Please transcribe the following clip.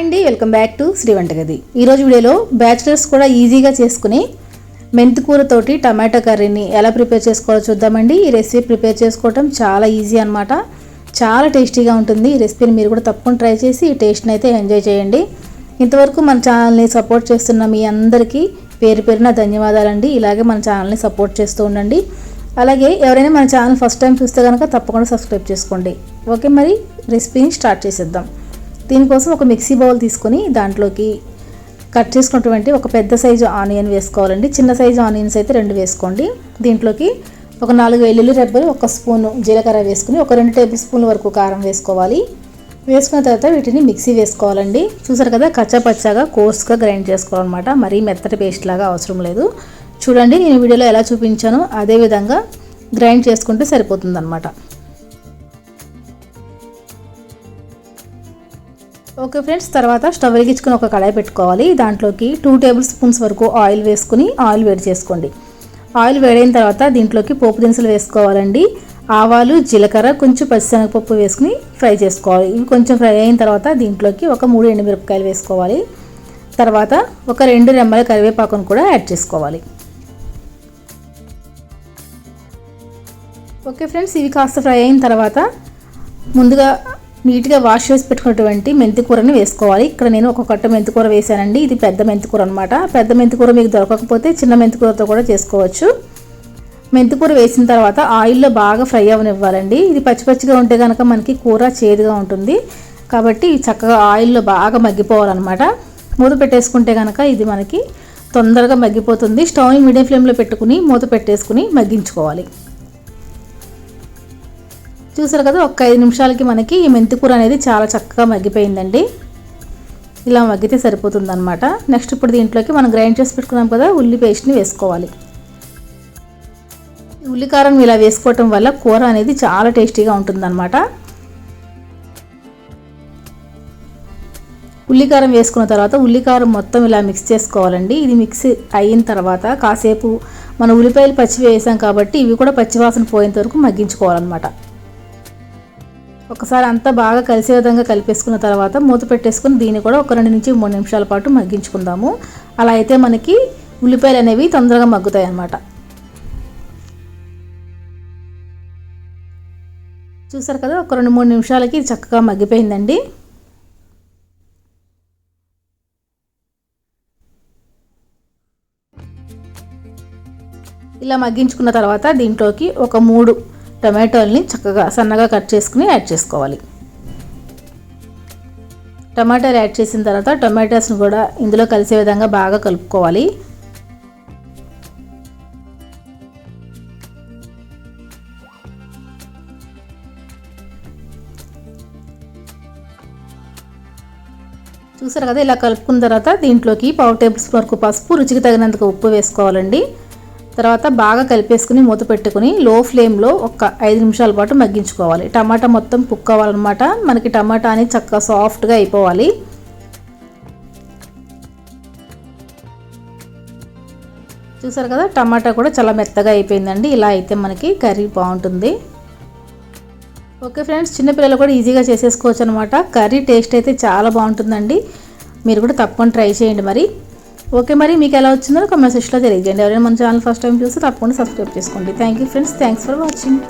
అండి welcome back to Shri వంటగది. ఈరోజు వీడియోలో బ్యాచిలర్స్ కూడా ఈజీగా చేసుకుని మెంతికూరతోటి టమాటో కర్రీని ఎలా ప్రిపేర్ చేసుకోవాలో చూద్దామండి. ఈ రెసిపీ ప్రిపేర్ చేసుకోవటం చాలా ఈజీ అనమాట చాలా టేస్టీగా ఉంటుంది. ఈ రెసిపీని మీరు కూడా తప్పకుండా ట్రై చేసి ఈ టేస్ట్ని అయితే ఎంజాయ్ చేయండి. ఇంతవరకు మన ఛానల్ని సపోర్ట్ చేస్తున్న మీ అందరికీ పేరు పేరున ధన్యవాదాలండి. ఇలాగే మన ఛానల్ని సపోర్ట్ చేస్తూ ఉండండి. అలాగే ఎవరైనా మన ఛానల్ ఫస్ట్ టైం చూస్తే కనుక తప్పకుండా సబ్స్క్రైబ్ చేసుకోండి. ఓకే మరి రెసిపీని స్టార్ట్ చేసేద్దాం. దీనికోసం ఒక మిక్సీ బౌల్ తీసుకొని దాంట్లోకి కట్ చేసుకున్నటువంటి ఒక పెద్ద సైజు ఆనియన్ వేసుకోవాలండి. చిన్న సైజు ఆనియన్స్ అయితే రెండు వేసుకోండి. దీంట్లోకి ఒక నాలుగు వెల్లుల్లి రెబ్బలు ఒక స్పూను జీలకర్ర వేసుకుని ఒక రెండు టేబుల్ స్పూన్ల వరకు కారం వేసుకోవాలి. వేసుకున్న తర్వాత వీటిని మిక్సీ వేసుకోవాలండి. చూసారు కదా కచ్చాపచ్చాగా కోర్స్గా గ్రైండ్ చేసుకోవాలన్నమాట. మరీ మెత్తటి పేస్ట్ లాగా అవసరం లేదు. చూడండి నేను వీడియోలో ఎలా చూపించానో అదే విధంగా గ్రైండ్ చేసుకుంటే సరిపోతుందన్నమాట. ఓకే ఫ్రెండ్స్ తర్వాత స్టవ్ వెలిగించుకుని ఒక కడాయి పెట్టుకోవాలి. దాంట్లోకి టూ టేబుల్ స్పూన్స్ వరకు ఆయిల్ వేసుకుని ఆయిల్ వేడి చేసుకోండి. ఆయిల్ వేడైన తర్వాత దీంట్లోకి పోపు దినుసులు వేసుకోవాలండి. ఆవాలు జీలకర్ర కొంచెం పచ్చిశనగపప్పు వేసుకుని ఫ్రై చేసుకోవాలి. ఇవి కొంచెం ఫ్రై అయిన తర్వాత దీంట్లోకి ఒక మూడు ఎండుమిరపకాయలు వేసుకోవాలి. తర్వాత ఒక రెండు రెమ్మల కరివేపాకును కూడా యాడ్ చేసుకోవాలి. ఓకే ఫ్రెండ్స్ ఇవి కాస్త ఫ్రై అయిన తర్వాత ముందుగా నీట్గా వాష్ చేసి పెట్టుకున్నటువంటి మెంతికూరని వేసుకోవాలి. ఇక్కడ నేను ఒక కట్ట మెంతికూర వేసానండి. ఇది పెద్ద మెంతికూర అనమాట పెద్ద మెంతికూర మీకు దొరకకపోతే చిన్న మెంతికూరతో కూడా చేసుకోవచ్చు. మెంతికూర వేసిన తర్వాత ఆయిల్లో బాగా ఫ్రై అవనివ్వాలండి. ఇది పచ్చి పచ్చిగా ఉంటే కనుక మనకి కూర చేదుగా ఉంటుంది. కాబట్టి చక్కగా ఆయిల్లో బాగా మగ్గిపోవాలన్నమాట. మూత పెట్టేసుకుంటే కనుక ఇది మనకి తొందరగా మగ్గిపోతుంది. స్టవ్ని మీడియం ఫ్లేమ్లో పెట్టుకుని మూత పెట్టేసుకుని మగ్గించుకోవాలి. చూసారు కదా ఒక ఐదు నిమిషాలకి మనకి ఈ మెంతికూర అనేది చాలా చక్కగా మగ్గిపోయిందండి. ఇలా మగ్గితే సరిపోతుంది అనమాట నెక్స్ట్ ఇప్పుడు దీంట్లోకి మనం గ్రైండ్ చేసి పెట్టుకున్నాం కదా ఉల్లి పేస్ట్ని వేసుకోవాలి. ఉల్లి కారం ఇలా వేసుకోవటం వల్ల కూర అనేది చాలా టేస్టీగా ఉంటుందన్నమాట. ఉల్లికారం వేసుకున్న తర్వాత ఉల్లికారం మొత్తం ఇలా మిక్స్ చేసుకోవాలండి. ఇది మిక్స్ అయిన తర్వాత కాసేపు మన ఉల్లిపాయలు పచ్చి వేసాం కాబట్టి ఇవి కూడా పచ్చివాసన పోయేంత వరకు మగ్గించుకోవాలన్నమాట. ఒకసారి అంతా బాగా కలిసే విధంగా కలిపేసుకున్న తర్వాత మూత పెట్టేసుకుని దీన్ని కూడా ఒక రెండు నుంచి మూడు నిమిషాల పాటు మగ్గించుకుందాము. అలా అయితే మనకి ఉల్లిపాయలు అనేవి తొందరగా మగ్గుతాయి అన్నమాట చూసారు కదా ఒక రెండు మూడు నిమిషాలకి చక్కగా మగ్గిపోయిందండి. ఇలా మగ్గించుకున్న తర్వాత దీంట్లోకి ఒక మూడు టమాటోల్ని చక్కగా సన్నగా కట్ చేసుకుని యాడ్ చేసుకోవాలి. టమాటాలు యాడ్ చేసిన తర్వాత టమాటాస్ని కూడా ఇందులో కలిసే విధంగా బాగా కలుపుకోవాలి. చూసారు కదా ఇలా కలుపుకున్న తర్వాత దీంట్లోకి పావు టేబుల్ స్పూన్ వరకు పసుపు రుచికి తగినంతగా ఉప్పు వేసుకోవాలండి. తర్వాత బాగా కలిపేసుకుని మూత పెట్టుకుని లో ఫ్లేమ్లో ఒక ఐదు నిమిషాల పాటు మగ్గించుకోవాలి. టమాటా మొత్తం కుక్ అవ్వాలన్నమాట మనకి టమాటా అనేది చక్కగా సాఫ్ట్గా అయిపోవాలి. చూసారు కదా టమాటా కూడా చాలా మెత్తగా అయిపోయిందండి. ఇలా అయితే మనకి కర్రీ బాగుంటుంది. ఓకే ఫ్రెండ్స్ చిన్నపిల్లలు కూడా ఈజీగా చేసేసుకోవచ్చు అనమాట కర్రీ టేస్ట్ అయితే చాలా బాగుంటుందండి. మీరు కూడా తప్పకుండా ట్రై చేయండి మరి. ఓకే మరి మీకు ఎలా వచ్చిందో కామెంట్ సెక్షన్లో తెలియజేయండి. ఎవరైనా మన ఛానల్ ఫస్ట్ టైం చూస్తే తప్పకుండా సబ్స్క్రైబ్ చేసుకోండి. Thank you friends thanks for watching